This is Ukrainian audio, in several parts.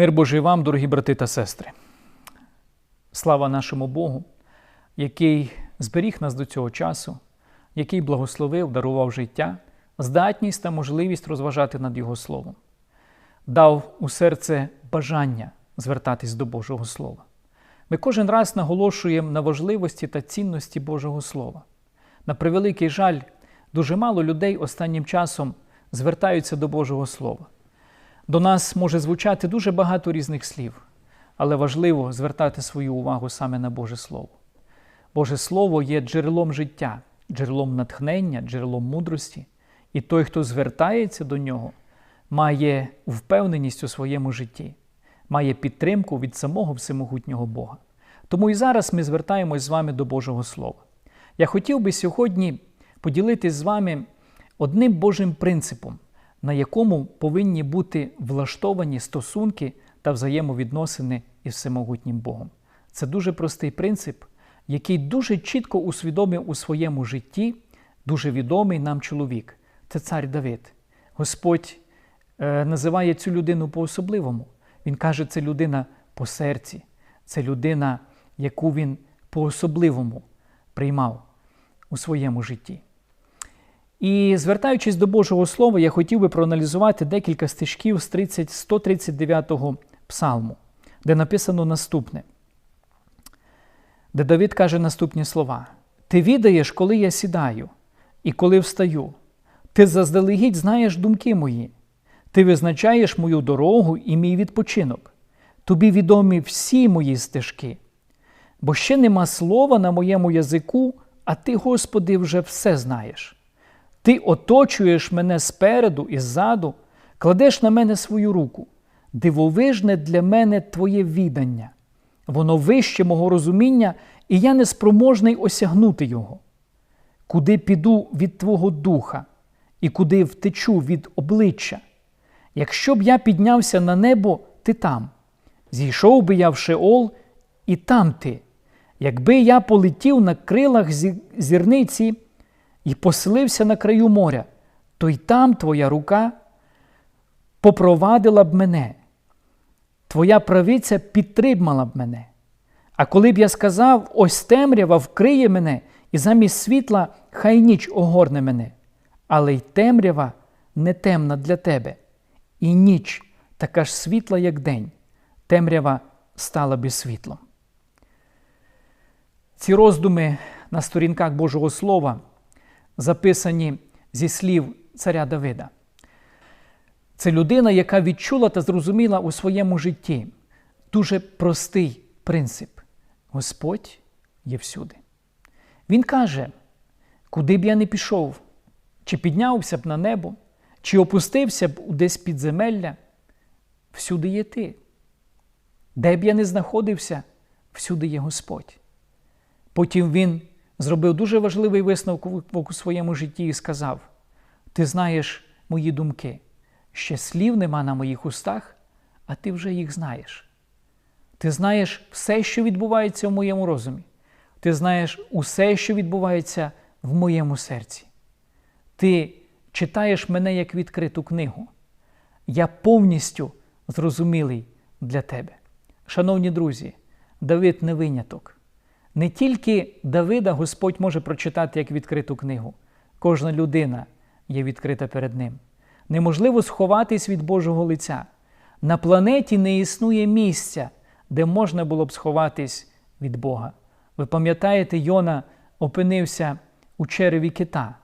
Мир Божий вам, дорогі брати та сестри. Слава нашому Богу, який зберіг нас до цього часу, який благословив, дарував життя, здатність та можливість розважати над Його Словом, дав у серце бажання звертатись до Божого Слова. Ми кожен раз наголошуємо на важливості та цінності Божого Слова. На превеликий жаль, дуже мало людей останнім часом звертаються до Божого Слова. До нас може звучати дуже багато різних слів, але важливо звертати свою увагу саме на Боже Слово. Боже Слово є джерелом життя, джерелом натхнення, джерелом мудрості, і той, хто звертається до нього, має впевненість у своєму житті, має підтримку від самого всемогутнього Бога. Тому і зараз ми звертаємось з вами до Божого Слова. Я хотів би сьогодні поділитись з вами одним Божим принципом, на якому повинні бути влаштовані стосунки та взаємовідносини із всемогутнім Богом. Це дуже простий принцип, який дуже чітко усвідомив у своєму житті дуже відомий нам чоловік. Це цар Давид. Господь е, називає цю людину по-особливому. Він каже, це людина по серці, це людина, яку він по-особливому приймав у своєму житті. І звертаючись до Божого Слова, я хотів би проаналізувати декілька стежків з 30, 139 псалму, де написано наступне, де Давид каже наступні слова: Ти відаєш, коли я сідаю і коли встаю. Ти заздалегідь знаєш думки мої, ти визначаєш мою дорогу і мій відпочинок. Тобі відомі всі мої стежки. Бо ще нема слова на моєму язику, а ти, Господи, вже все знаєш. Ти оточуєш мене спереду і ззаду, кладеш на мене свою руку. Дивовижне для мене Твоє відання. Воно вище мого розуміння, і я неспроможний осягнути його. Куди піду від Твого духа, і куди втечу від обличчя. Якщо б я піднявся на небо, ти там, зійшов би я в Шеол, і там ти. Якби я полетів на крилах зі- зірниці і поселився на краю моря, то й там твоя рука попровадила б мене, твоя правиця підтримала б мене. А коли б я сказав, ось темрява вкриє мене, і замість світла хай ніч огорне мене, але й темрява не темна для тебе, і ніч така ж світла, як день, темрява стала би світлом. Ці роздуми на сторінках Божого Слова записані зі слів царя Давида. Це людина, яка відчула та зрозуміла у своєму житті дуже простий принцип: Господь є всюди. Він каже, куди б я не пішов, чи піднявся б на небо, чи опустився б десь під земелля, всюди є ти. Де б я не знаходився, всюди є Господь. Потім він зробив дуже важливий висновок у своєму житті і сказав: Ти знаєш мої думки, ще слів нема на моїх устах, а ти вже їх знаєш. Ти знаєш все, що відбувається в моєму розумі. Ти знаєш усе, що відбувається в моєму серці. Ти читаєш мене як відкриту книгу. Я повністю зрозумілий для тебе. Шановні друзі, Давид не виняток. Не тільки Давида Господь може прочитати як відкриту книгу, кожна людина є відкрита перед ним. Неможливо сховатись від Божого лиця. На планеті не існує місця, де можна було б сховатись від Бога. Ви пам'ятаєте, Йона опинився у череві кита.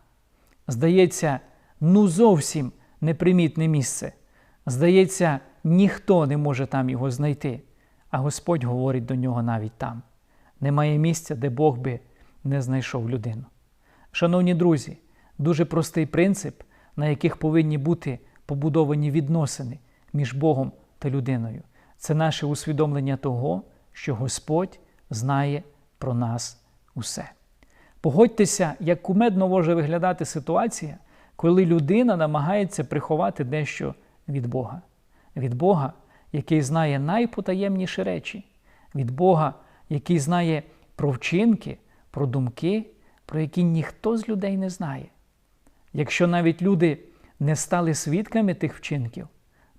Здається, ну зовсім непримітне місце. Здається, ніхто не може там його знайти, а Господь говорить до нього навіть там. Немає місця, де Бог би не знайшов людину. Шановні друзі, дуже простий принцип, на яких повинні бути побудовані відносини між Богом та людиною. Це наше усвідомлення того, що Господь знає про нас усе. Погодьтеся, як кумедно може виглядати ситуація, коли людина намагається приховати дещо від Бога. Від Бога, який знає найпотаємніші речі, від Бога, який знає про вчинки, про думки, про які ніхто з людей не знає. Якщо навіть люди не стали свідками тих вчинків,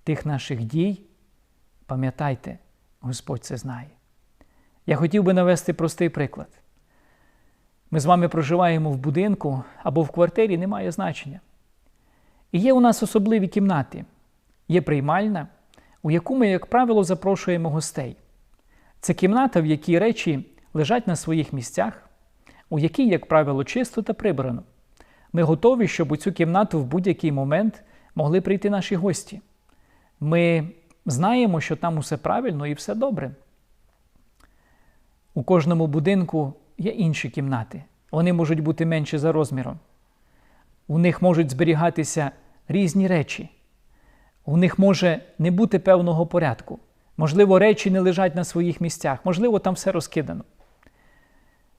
тих наших дій, пам'ятайте, Господь це знає. Я хотів би навести простий приклад. Ми з вами проживаємо в будинку або в квартирі, немає значення. І є у нас особливі кімнати, є приймальна, у яку ми, як правило, запрошуємо гостей. Це кімната, в якій речі лежать на своїх місцях, у якій, як правило, чисто та прибрано. Ми готові, щоб у цю кімнату в будь-який момент могли прийти наші гості. Ми знаємо, що там усе правильно і все добре. У кожному будинку є інші кімнати. Вони можуть бути менші за розміром. У них можуть зберігатися різні речі. У них може не бути певного порядку. Можливо, речі не лежать на своїх місцях, можливо, там все розкидано.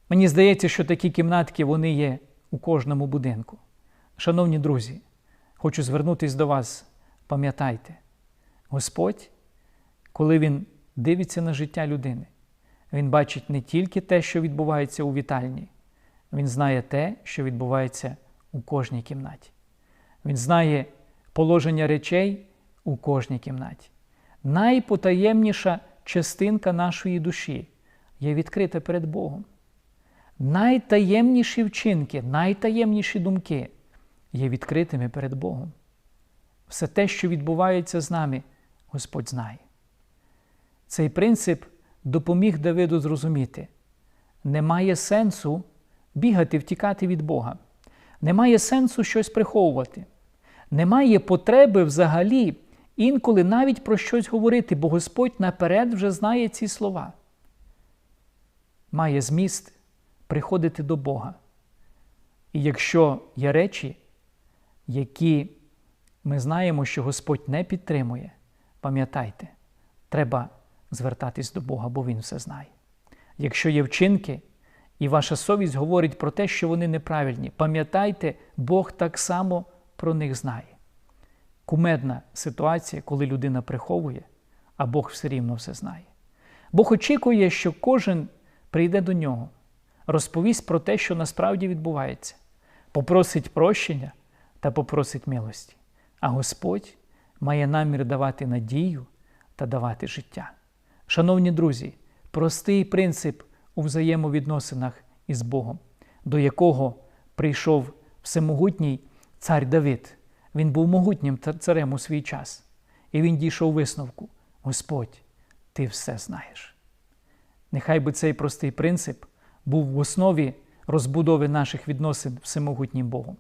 Мені здається, що такі кімнатки вони є у кожному будинку. Шановні друзі, хочу звернутися до вас. Пам'ятайте, Господь, коли Він дивиться на життя людини, Він бачить не тільки те, що відбувається у вітальні, Він знає те, що відбувається у кожній кімнаті. Він знає положення речей у кожній кімнаті. Найпотаємніша частинка нашої душі є відкрита перед Богом. Найтаємніші вчинки, найтаємніші думки є відкритими перед Богом. Все те, що відбувається з нами, Господь знає. Цей принцип допоміг Давиду зрозуміти: немає сенсу бігати, втікати від Бога, немає сенсу щось приховувати, немає потреби взагалі інколи навіть про щось говорити, бо Господь наперед вже знає ці слова. Має зміст приходити до Бога. І якщо є речі, які ми знаємо, що Господь не підтримує, пам'ятайте, треба звертатись до Бога, бо Він все знає. Якщо є вчинки, і ваша совість говорить про те, що вони неправильні, пам'ятайте, Бог так само про них знає. Кумедна ситуація, коли людина приховує, а Бог все рівно все знає. Бог очікує, що кожен прийде до нього, розповість про те, що насправді відбувається, попросить прощення та попросить милості. А Господь має намір давати надію та давати життя. Шановні друзі, простий принцип у взаємовідносинах із Богом, до якого прийшов всемогутній цар Давид. Він був могутнім царем у свій час. І він дійшов висновку: Господь, ти все знаєш. Нехай би цей простий принцип був в основі розбудови наших відносин всемогутнім Богом.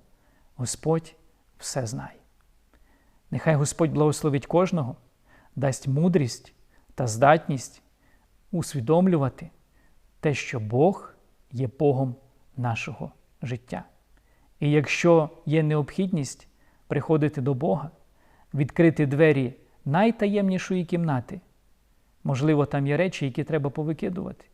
Господь все знає. Нехай Господь благословить кожного, дасть мудрість та здатність усвідомлювати те, що Бог є Богом нашого життя. І якщо є необхідність приходити до Бога, відкрити двері найтаємнішої кімнати, можливо, там є речі, які треба повикидувати,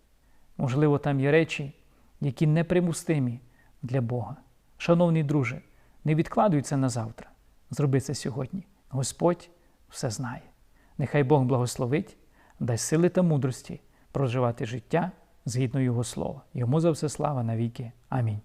можливо, там є речі, які непримустимі для Бога. Шановний друже, не відкладуй це на завтра. Зроби це сьогодні. Господь все знає. Нехай Бог благословить, дасть сили та мудрості проживати життя згідно Його слова. Йому за все слава навіки. Амінь.